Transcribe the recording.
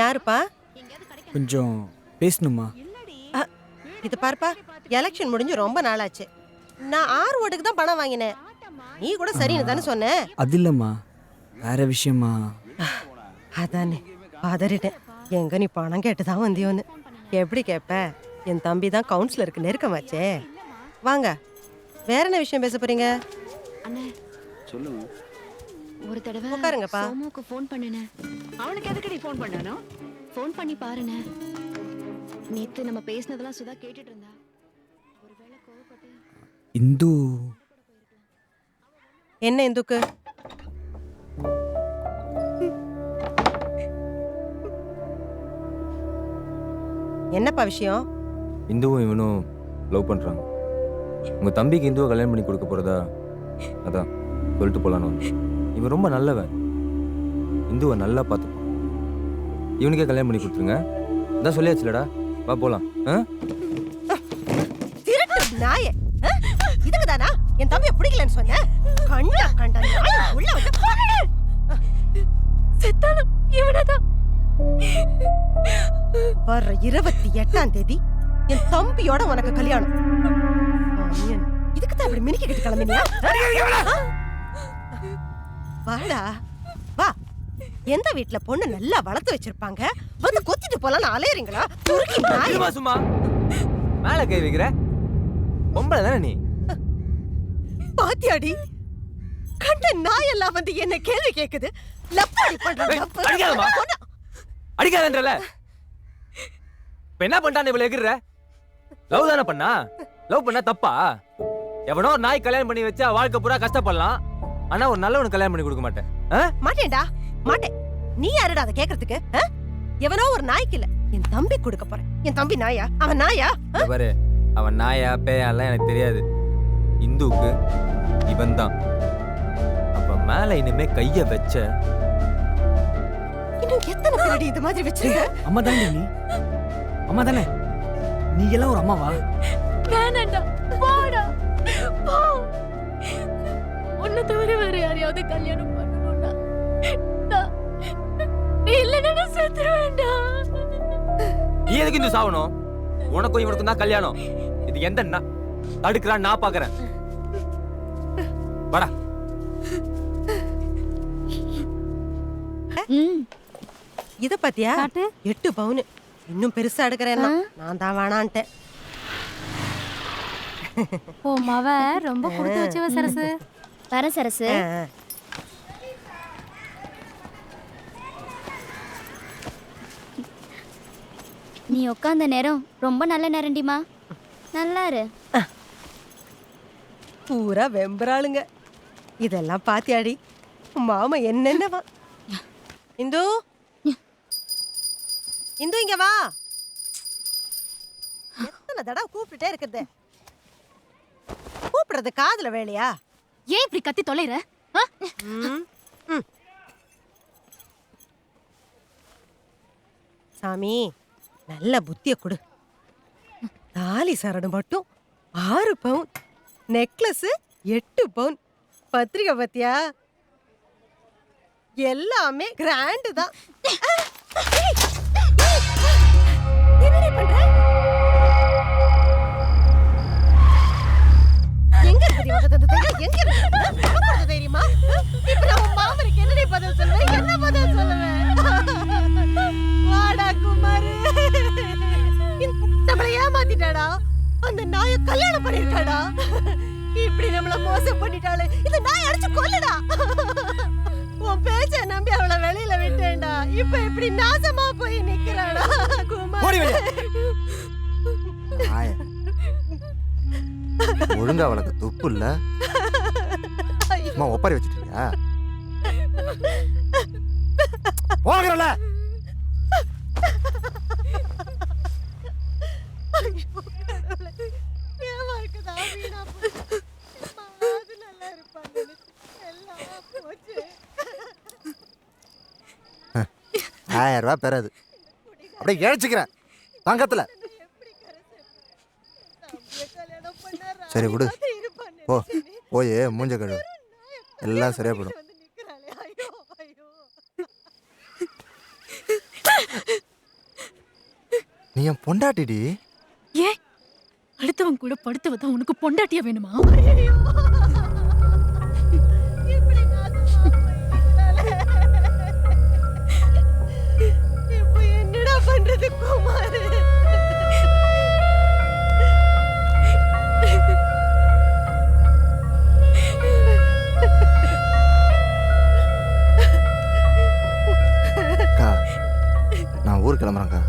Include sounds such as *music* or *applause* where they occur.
யாருப்பா? கொஞ்சம் பேசணுமா? இது பாருப்பா எலெக்ஷன் முடிஞ்சு ரொம்ப நாளாச்சு. நான் ஆறு ஓட்டுக்கு தான் பணம் வாங்கினேன். நீ கூட சரின்னு தானே சொன்ன? அது இல்லைம்மா. வேற விஷயமா? அதானே பதறிட்டேன். எங்க நீ பணம் கேட்டு தான் வந்தியோன்னு. எப்படி கேட்ப என் தம்பி தான் கவுன்சிலருக்கு நெருக்கமாச்சே வாங்க வேற என்ன விஷயம் பேச போறீங்க? அண்ணே. ஒரு தடவை உட்காருங்கப்பா. சோமுக்கு ஃபோன் பண்ணுனேன் அவனுக்கு எதுக்கு நீ ஃபோன் பண்ணானோ ஃபோன் பண்ணி பாருண்ணே நேத்து நம்ம பேசினதெல்லாம் சுதா கேட்டுட்டு இருந்தா ஒருவேளை கோவப்பட்டு இந்து. என்ன இந்துக்கு? என்னப்பா விஷயம்? இந்துவும் இவனும் லவ் பண்ணுறாங்க உங்கள் தம்பிக்கு இந்துவை கல்யாணம் பண்ணி கொடுக்க போகிறதா அதான் சொல்லிட்டு போகலான்னு. இவன் ரொம்ப நல்லவன். இந்துவை நல்லா பார்த்துப்பான் இவனுக்கே கல்யாணம் பண்ணி கொடுத்துருங்க. அதான் சொல்லியாச்சுலடா. வா போகலாம் ஆ? திருட்டு நாயே? இதுக்கு தானா என் தம்பியை பிடிக்கலன்னு சொன்ன? கண்டா கண்டா. உள்ள வந்து செத்தாலும் இவனதான். வர்ற இருபத்தி எட்டாம் தேதி என் தம்பியோட உனக்கு கல்யாணம். இதுக்கு தான் இப்படி மினிக்கிட்டு கிளம்பினியா? வாடா. வா. எந்த வீட்ல பொண்ணு நல்லா வளர்த்து வச்சிருப்பாங்க? வந்து கொத்திட்டு போலாம்னு அலையறீங்களா? துருக்கி நாய். இருமா சும்மா. மேலே கை வைக்கிற? பொம்பளை தானே நீ? பாத்தியாடி. கண்ட நாயெல்லாம் வந்து என்ன கேள்வி கேக்குது. லப்பாடி. அடிக்காதம்மா. பொண்ணு- அடிக்காதன்றல. இப்ப என்ன பண்ணிட்டான் இவ்வளவு எகிற லவ் தானே பண்ணா? லவ் பண்ணா தப்பா? எவனோ ஒரு நாய் கல்யாணம் பண்ணி வச்சா வாழ்க்கை பூரா கஷ்டப்படலாம். ஆனா ஒரு நல்லவனுக்கு கல்யாணம் பண்ணி கொடுக்க மாட்டேன்? மாட்டேன்டா. மாட்டேன். நீ யாருடா அதை கேக்குறதுக்கு? எவனோ ஒரு நாய்க்கு இல்ல. என் தம்பி கொடுக்க போறேன். என் தம்பி நாயா? அவன் நாயா? பாரு. அவன் நாயா பேயா எல்லாம் எனக்கு தெரியாது. இந்துவுக்கு இவன் தான். அப்ப மேல இனிமே கைய வச்ச இன்னும் எத்தனை பேரடி இது மாதிரி வச்சிருக்க? அம்மா தானே நீ? அம்மா தானே? நீ எல்லாம் ஒரு அம்மாவா? வேணாண்டா. உன்னை தவிர வேற யாரையாவது கல்யாணம் பண்ணணும்னா நீ இல்லைன்னா நான் செத்துருவேன்டா. நீ எதுக்கு இந்து சாவணும்? உனக்கும் இவனுக்கும் தான் கல்யாணம். இது எந்த நா- தடுக்கிறான் நான் பாக்குறேன். வாடா. இத பாத்தியா. எட்டு பவுனு. இன்னும் பெருசா எடுக்கிறேன்னா. நான் தான் வேணான்ட்டேன். ஓ மவ ரொம்ப கொடுத்து வச்சவ சரசு. *laughs* வர சரசு. நீ உட்காந்த நேரம் ரொம்ப நல்ல நேரம்டிமா. நல்லா இரு பூரா வெம்பராளுங்க இதெல்லாம் பாத்தியாடி. மாமா என்னென்னவா? இந்து? இந்து இங்க வா. எத்தனை தடவை கூப்பிட்டுட்டே இருக்குது கூப்பிடுறது காதுல வேலையா? ஏன் இப்படி கத்தி தொலைற. சாமி நல்ல புத்திய கொடு. தாலி சரடு மட்டும் ஆறு பவுன் நெக்லஸ் எட்டு பவுன் பத்திரிக்கை பத்தியா? எல்லாமே கிராண்டு தான். *laughs* ஏமாத்திட்டாடா? அந்த நாய கல்யாணம் பண்ணிருக்காடா? இப்படி நம்மள மோசம் பண்ணிட்டாளே. இந்த நாய் அடிச்சு கொல்லுடா. உன் பேச்ச நம்பி அவளை வெளியில விட்டேன்டா. இப்ப இப்படி நாசமா போய் நிக்கிறாடா குமார். ஒழுங்கா அவளுக்கு துப்பு இல்ல? ஒப்பாரி வச்சிட்டியா போகிறல ஐயோ, கடவுளே. ஏம்மா இருக்குதா? வீணா போச்சு. எம்மாவாவது நல்லா இருப்பான்னு நினைச்சு எல்லாம் போச்சு. ஆயிரம் ரூபா பெறாது. அப்படியே இழைச்சிக்கிறேன். தங்கத்தில் சரி, விடு. ஓ ஓயே மூஞ்ச கழுவு. எல்லாம் சரியா போடும் நீ என் பொண்டாட்டிடி? ஏன் அடுத்தவன் கூட படுத்து உனக்கு பொண்டாட்டியா வேணுமா? dalam rangka